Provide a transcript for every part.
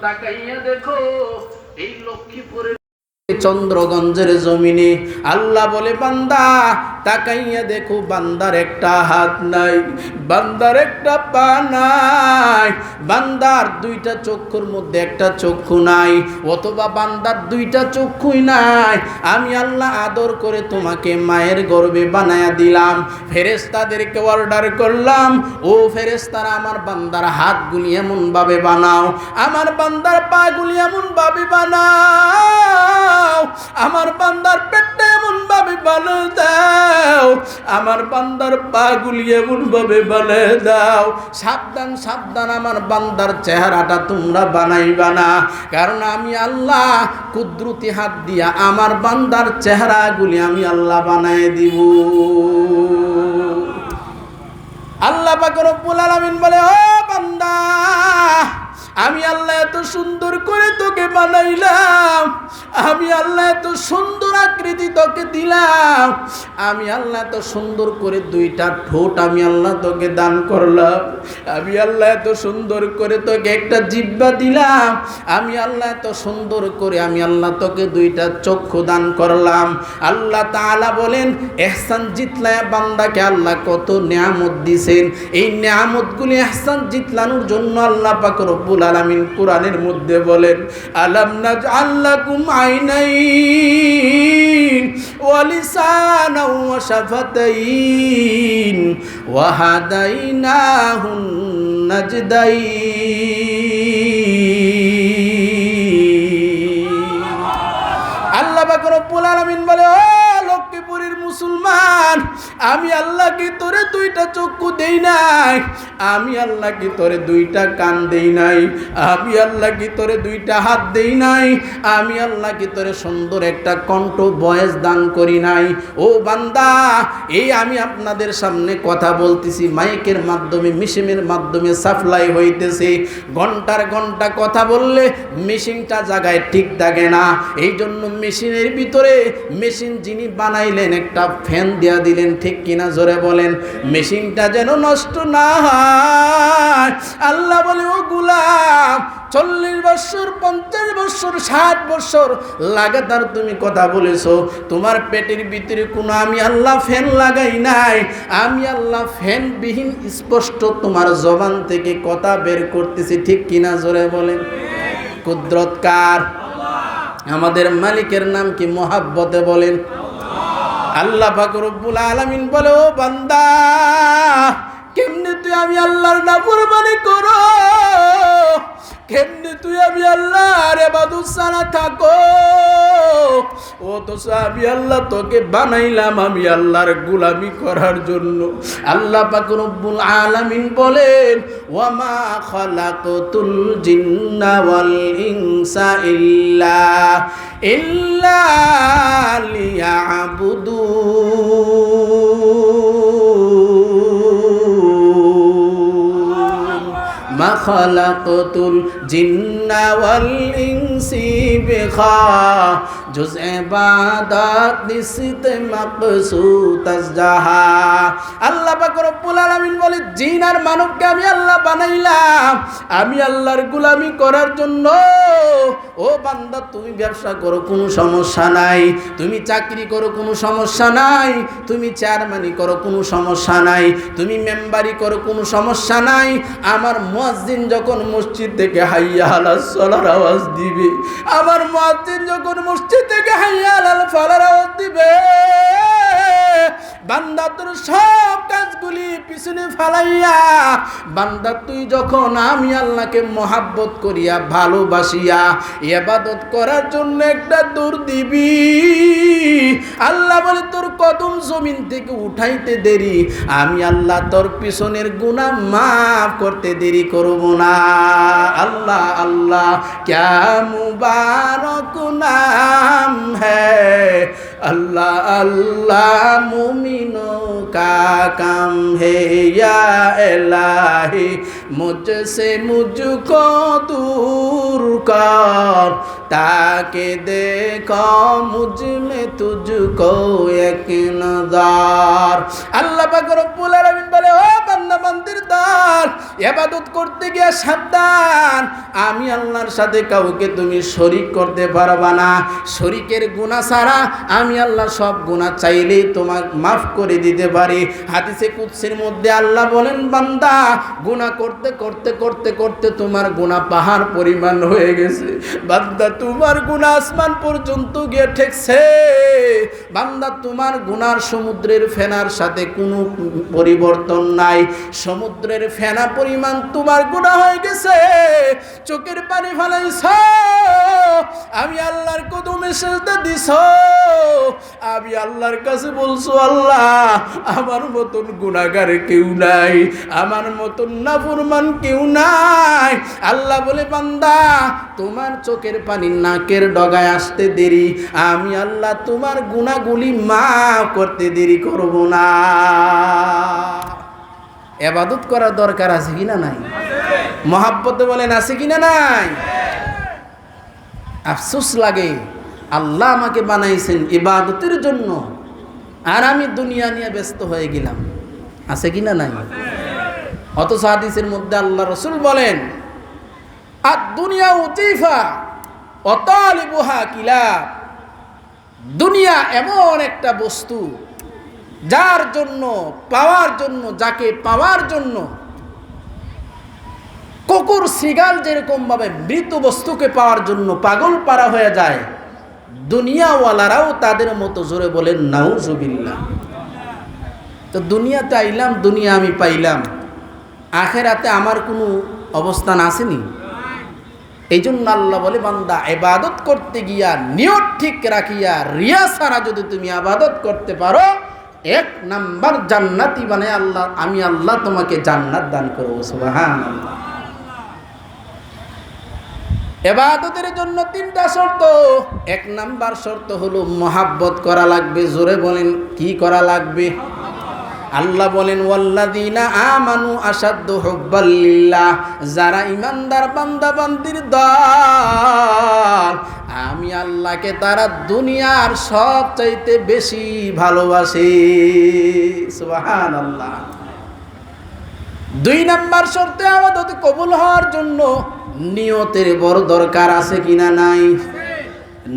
তাকাইয়া দেখো এই লক্ষ্মীপুরের চন্দ্রগঞ্জের জমিনে আল্লাহ বলে বান্দা তাকাইয়া দেখো বান্দার একটা হাত নাই, বান্দার একটা পা নাই, বান্দার দুইটা চক্ষুর মধ্যে একটা চক্ষু নাই, অথবা বান্দার দুইটা চক্ষুই নাই। আমি আল্লাহ আদর করে তোমাকে মায়ের গর্বে বানায়া দিলাম ফেরেস্তাদেরকে অর্ডার করলাম, ও ফেরেস্তারা আমার বান্দার হাতগুলি এমনভাবে বানাও, আমার বান্দার পাগুলি এমনভাবে বানাও, আমার বান্দার পেটটা এমন ভাবে বানা দাও, আমার বান্দার পা গুলিয়ে ভাবে বানা দাও। সাবধান সাবধান আমার বান্দার চেহারাটা তোমরা বানাইবা না। কারণ আমি আল্লাহ কুদরতি হাত দিয়া আমার বান্দার চেহারাগুলি আমি আল্লাহ বানাই দিব। আল্লাহ পাক রব্বুল আলামিন বলে, ও বান্দা, আমি আল্লাহ এত সুন্দর করে তোকে বানাইলাম। আমি আল্লাহ এত সুন্দর আকৃতি তোকে দিলাম। আমি আল্লাহ এত সুন্দর করে দুইটা ঠোঁট আমি আল্লাহ তোকে দান করলাম। আমি আল্লাহ এত সুন্দর করে তোকে একটা জিব্বা দিলাম। আমি আল্লাহ এত সুন্দর করে আমি আল্লাহ তোকে দুইটা চক্ষু দান করলাম। আল্লাহ তাআলা বলেন, এহসান জিতলায় বান্দাকে আল্লাহ কত নিয়ামত দিছেন। এই নিয়ামতগুলি এহসান জিতলানোর জন্য আল্লাহ পাক রব্বুল আলামিন কোরআনের মধ্যে বলেন, আলাম নাজআল লাকুম আইনাইন ওয়া লিসানাও ওয়া শাফাতাইন ওয়া হাদাইনাহুন নাজদাইন আল্লাহ পাক রব্বুল ও মুসলমান, আমি আল্লাহ কি তোরে দুইটা চক্ষু দেই নাই, আমি আল্লাহ কি তোরে দুইটা কান দেই নাই, আমি আল্লাহ কি তোরে দুইটা হাত দেই নাই, আমি আল্লাহ কি তোরে সুন্দর একটা কণ্ঠ, বয়স দান করি নাই। ও বান্দা, এই আমি আপনাদের সামনে কথা বলতেছি, মাইকের মাধ্যমে মিশিমের মাধ্যমে সাপ্লাই হইতেছে। ঘণ্টার ঘণ্টা কথা বললে মেশিনটা জায়গায় ঠিক থাকে না। এই জন্য মেশিনের ভিতরে, মেশিন যিনি বানাইলেন, একটা ফ্যান দেয়া দিলেন, ঠিক কিনা জোরে বলেন, মেশিনটা যেন নষ্ট না হয়। আল্লাহ বলে, ও গুলাম, চল্লিশ বছর, পঞ্চাশ বছর, ষাট বছর লাগাতার তুমি কথা বলেছ, তোমার পেটের ভিতরে কোনো আমি আল্লাহ ফ্যান লাগাই নাই। আমি আল্লাহ ফ্যানবিহীন স্পষ্ট তোমার জবান থেকে কথা বের করতেছি, ঠিক কিনা জোরে বলেন। কুদরত কার? আমাদের মালিকের নাম কি? মোহাব্বতে বলেন। আল্লাহ পাক রব্বুল আলামিন বলে, ও বান্দা, কেমনে তুই আমি আল্লাহর নাফরমানি করো? কেমনে তুই আমি আল্লাহর ইবাদত ছাড়া থাকো? ও তো আমি আল্লাহ তোকে বানাইলাম আমি আল্লাহর গুলামি করার জন্য। আল্লাহ পাক রব্বুল আলামিন বলেন, ওয়ামা খালাকতুল জিন্না ওয়াল ইনসা ইল্লা ইল্লা লিয়াবুদুন মা খালাকতুল জিন্না ওয়াল বলে জিন আর মানবকে আমি আল্লাহ বানাইলাম আমি আল্লাহর গোলামি করার জন্য ও বান্দা তুমি ব্যবসা করো কোনো সমস্যা নাই তুমি চাকরি করো কোনো সমস্যা নাই তুমি চেয়ারম্যানি করো কোনো সমস্যা নাই তুমি মেম্বারি করো কোনো সমস্যা নাই আমার মুয়াজ্জিন যখন মসজিদ থেকে হাইয়া সলার আওয়াজ দিবে আমার মুয়াজ্জিন যখন মসজিদ থেকে হাইয়া লাল ফালারা দিবে বান্দা তোর সব পিছনে ফালাইয়া, বান্দা, তুই যখন আমি আল্লাহকে মহাব্বত করিয়া ভালোবাসিয়া এবাদত করার জন্য একটা দূর দিবি। আল্লাহ বলে, তোর কদম জমিন থেকে উঠাইতে দেরি। আমি আল্লাহ তোর পিছনের গুণা মাফ করতে দেরি করব না। আল্লাহ আল্লাহ, ক্যা মুবারক নাম হ্যাঁ আল্লাহ আল্লাহ মুমিনো का काम है या इलाही मुझसे मुझको दूर कर ताकि देखो मुझ में तुझको एक नजार अल्लाह पाक रब्बुल आलमीन बोले ओ बंदा मंदिर दार এবাদত করতে গিয়ে সাবধান। আমি আল্লাহর সাথে কাউকে তুমি শরিক করতে পারবা না। শরিকের গুণা ছাড়া আমি আল্লাহ সব গুণা চাইলেই তোমার মাফ করে দিতে পারি। হাদিসে কুৎসের মধ্যে আল্লাহ বলেন, বান্দা গুণা করতে করতে করতে করতে তোমার গুণা পাহাড় পরিমাণ হয়ে গেছে। বান্দা, তোমার গুণা আসমান পর্যন্ত গিয়ে ঠেকছে। বান্দা, তোমার গুণার সমুদ্রের ফেনার সাথে কোনো পরিবর্তন নাই। সমুদ্রের ফেনা পরিমাণ তোমার গুণা হয়ে গেছে। চোখের পানি ফেলাইছ। আমি আল্লাহর কদমে সেজদা দিছ। আমি আল্লাহর কাছে বলছো, আল্লাহ, আমার মতন গুণাগার কেউ নাই, আমার মতন নাফরমান কেউ নাই। আল্লাহ বলে, বান্দা, তোমার চোখের পানি নাকের ডগায় আসতে দেরি। আমি আল্লাহ তোমার গুণাগুলি মা করতে দেরি করব না। এবাদত করার দরকার আছে কিনা নাই? মহাব্বতে বলেন আছে কিনা নাই? আফসোস লাগে, আল্লাহ আমাকে বানাইছেন ইবাদতের জন্য। আর আমি দুনিয়া নিয়ে ব্যস্ত হয়ে গেলাম। আছে কিনা নাই? অথচ হাদিসের মধ্যে আল্লাহ রসুল বলেন আর দুনিয়া উতিফা, অতালিবুহা কিলা দুনিয়া এমন একটা বস্তু যার জন্য, পাওয়ার জন্য, যাকে পাওয়ার জন্য কুকুর, সিগাল যেরকম ভাবে মৃত বস্তুকে পাওয়ার জন্য পাগল পারা হয়ে যায়, দুনিয়াওয়ালারাও তাদের মতো জোরে বলেন, নাউজুবিল্লাহ। তো দুনিয়াতে আইলাম, দুনিয়া আমি পাইলাম। আখেরাতে আমার কোনো অবস্থান আসেনি। এই জন্য আল্লাহ বলে, বান্দা এবাদত করতে গিয়া নিয়ত ঠিক রাখিয়া, রিয়া ছাড়া যদি তুমি আবাদত করতে পারো এক নাম্বার জান্নাতি মানে আল্লাহ, আমি আল্লাহ তোমাকে জান্নাত দান করব সুবাহান এবাদতের জন্য তিনটা শর্ত। এক নাম্বার শর্ত হলো মহাব্বত করা লাগবে, জোরে বলেন, কি করা লাগবে? আল্লাহ বলেন ওয়াল্লাদিনা আমানু আসাদ্দু হুব্বাল্লিল্লাহ যারা ইমানদার বান্দা বান্দির দল, আমি আল্লাহকে তারা দুনিয়ার সব চাইতে বেশি ভালোবাসে। সুবহানাল্লাহ। দুই নাম্বার শর্তে আমাদের কবুল হওয়ার জন্য নিয়তের বড় দরকার আছে কিনা নাই?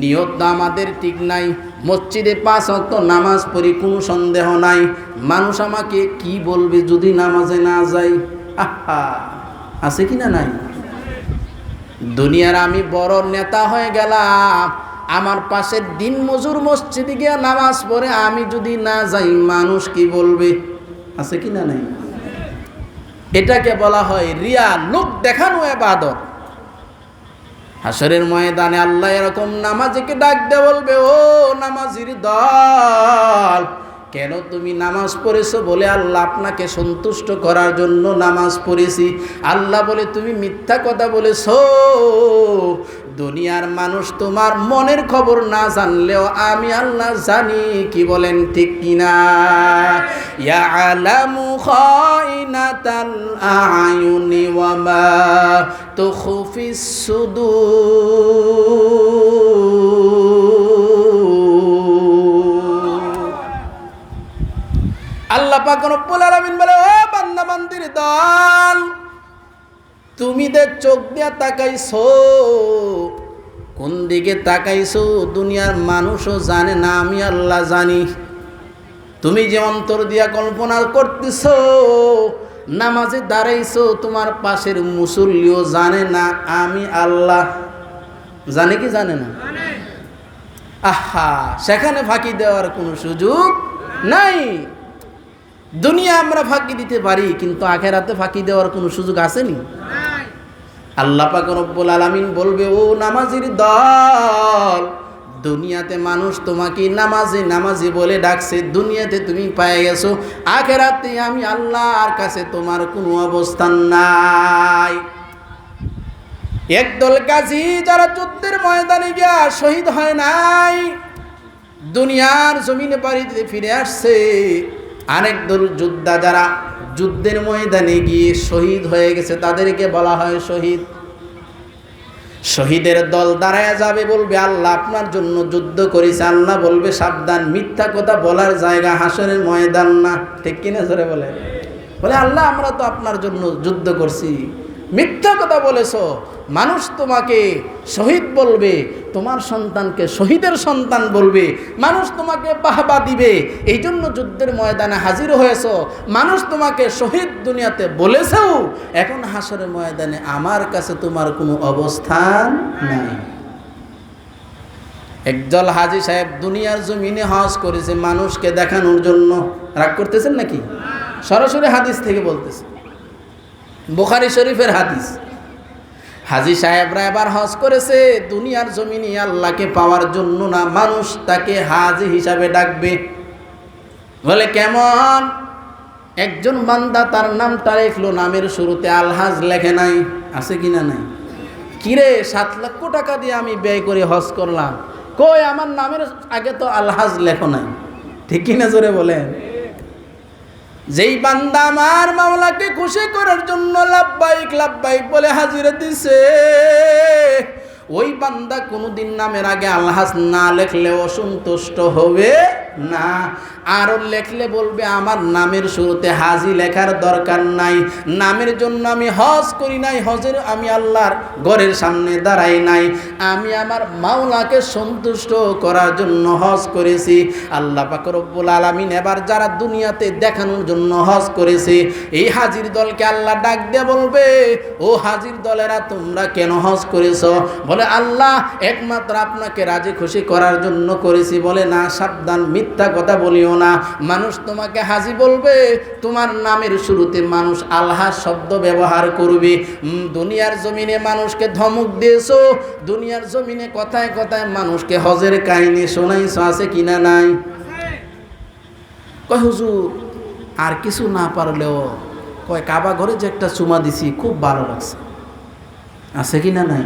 নিয়ত আমাদের ঠিক নাই। মসজিদে পাঁচ অক্ত নামাজ পড়ি, কোনো সন্দেহ নাই। মানুষ আমাকে কি বলবে যদি নামাজে না যাই? আহা, আছে কি না নাই? দুনিয়ার আমি বড় নেতা হয়ে গেলাম। আমার পাশের দিন মজুর মসজিদে গিয়ে নামাজ পড়ে আমি যদি না যাই, মানুষ কি বলবে? আছে কি না নাই? এটাকে বলা হয় রিয়া, লোক দেখানো এবাদত। হাসরের ময়দানে আল্লাহ এরকম নামাজিকে ডাক দে বলবে ও নামাজির দল কেন তুমি নামাজ পড়েছো বলে আল্লাহ আপনাকে সন্তুষ্ট করার জন্য নামাজ পড়েছি। আল্লাহ বলে, তুমি মিথ্যা কথা বলেছ। দুনিয়ার মানুষ তোমার মনের খবর না জানলেও আমি আল্লাহ জানি কি বলেন ঠিক কিনা সুদূর। আল্লাহ পাক রব্বুল আলামিন বলে, ও বান্দা বান্দির দল, তুমি দে চোখ দিয়া তাকাইছো। কোন দিকে তাকাইছো? দুনিয়ার মানুষও জানে না, আমি আল্লাহ জানি। তুমি যে অন্তর দিয়া কল্পনা করতেছো, নামাজে দাঁড়াইছো, তোমার পাশের মুসল্লিও জানে না, আমি আল্লাহ। জানে কি জানে না? আহা, সেখানে ফাঁকি দেওয়ার কোনো সুযোগ নাই। দুনিয়া আমরা ফাঁকি দিতে পারি কিন্তু আখেরাতে ফাঁকি দেওয়ার কোনো সুযোগ আসেনি। আল্লাহ পাক রব্বুল আলামিন বলবে ও নামাজির দল দুনিয়াতে মানুষ তোমাকে নামাজে নামাজি বলে ডাকছে দুনিয়াতে তুমি পায়ে গেছো আখেরাতে আমি আল্লাহর কাছে তোমার কোনো অবস্থান নাই। একদল গাজী যারা যুদ্ধের ময়দানে গিয়া শহীদ হয় নাই দুনিয়ার জমিনে বাড়িতে ফিরে আসছে আরেক ধরুন যোদ্ধা যারা যুদ্ধের ময়দানে গিয়ে শহীদ হয়ে গেছে, তাদেরকে বলা হয় শহীদ। শহীদের দল দাঁড়ায় যাবে বলবে, আল্লাহ আপনার জন্য যুদ্ধ করেছে। আল্লাহ বলবে, সাবধান, মিথ্যা কথা বলার জায়গা হাসনের ময়দান না। ঠিক কিনা ধরে বলে? বলে, আল্লাহ, আমরা তো আপনার জন্য যুদ্ধ করছি। মিথ্যা কথা বলেছ মানুষ তোমাকে শহীদ বলবে, তোমার সন্তানকে শহীদের সন্তান বলবে, মানুষ তোমাকে বাহবা দিবে। এই জন্য যুদ্ধের ময়দানে হাজির হয়েছো। মানুষ তোমাকে শহীদ দুনিয়াতে বলেছেও, এখন হাসরের ময়দানে আমার কাছে তোমার কোনো অবস্থান নাই। একজল হাজি সাহেব দুনিয়ার জমিনে হজ করেছে, মানুষকে দেখানোর জন্য। রাগ করতেছেন নাকি? সরাসরি হাদিস থেকে বলতেছে। বুখারি শরীফের হাদিস। হাজি সাহেবরা এবার হজ করেছে, দুনিয়ার জমিনে আল্লাহকে পাওয়ার জন্য না, মানুষ তাকে হাজি হিসাবে ডাকবে। বলে, কেমন? একজন বান্দা তার নামটা লেখলো, নামের শুরুতে আলহাজ লেখে নাই, আছে কিনা নাই? কিরে, সাত লক্ষ টাকা দিয়ে আমি ব্যয় করে হজ করলাম। কই, আমার নামের আগে তো আলহাজ লেখো নাই। ঠিক কিনা জোরে বলেন? যেই বান্দা আমার মাওলাকে খুশি করার জন্য লাভবাইক লাভবাইক বলে হাজিরা দিছে। ওই বান্দা কোনোদিন নামের আগে আলহাজ না লেখলে অসন্তুষ্ট হবে না। আরও লেখলে বলবে, আমার নামের শুরুতে হাজি লেখার দরকার নাই। নামের জন্য আমি হজ করি নাই, হজের আমি আল্লাহর ঘরের সামনে দাঁড়াই নাই। আমি আমার মাওলাকে সন্তুষ্ট করার জন্য হজ করেছি। আল্লাহ পাক রব্বুল আলামিন এবার যারা দুনিয়াতে দেখানোর জন্য হজ করেছে, এই হাজির দলকে আল্লাহ ডাক দিয়ে বলবে, ও হাজির দলেরা, তোমরা কেন হজ করেছ? বলে, আল্লাহ, একমাত্র আপনাকে রাজি খুশি করার জন্য করেছি বলে না, সাবধান, মিথ্যা কথা বলিও না। মানুষ তোমাকে হাজি বলবে, তোমার নামের শুরুতে মানুষ আল্লাহ শব্দ ব্যবহার করবে। দুনিয়ার জমিনে মানুষকে ধমক দিয়েছ, দুনিয়ার জমিনে কথায় কথায় মানুষকে হজের কাহিনী শোনাইছো, আছে কিনা নাই? কয়, হুজুর, আর কিছু না পারলেও, কয়, কাবা ঘরে যে একটা চুমা দিছি, খুব ভালো লাগছে। আছে কি না নাই?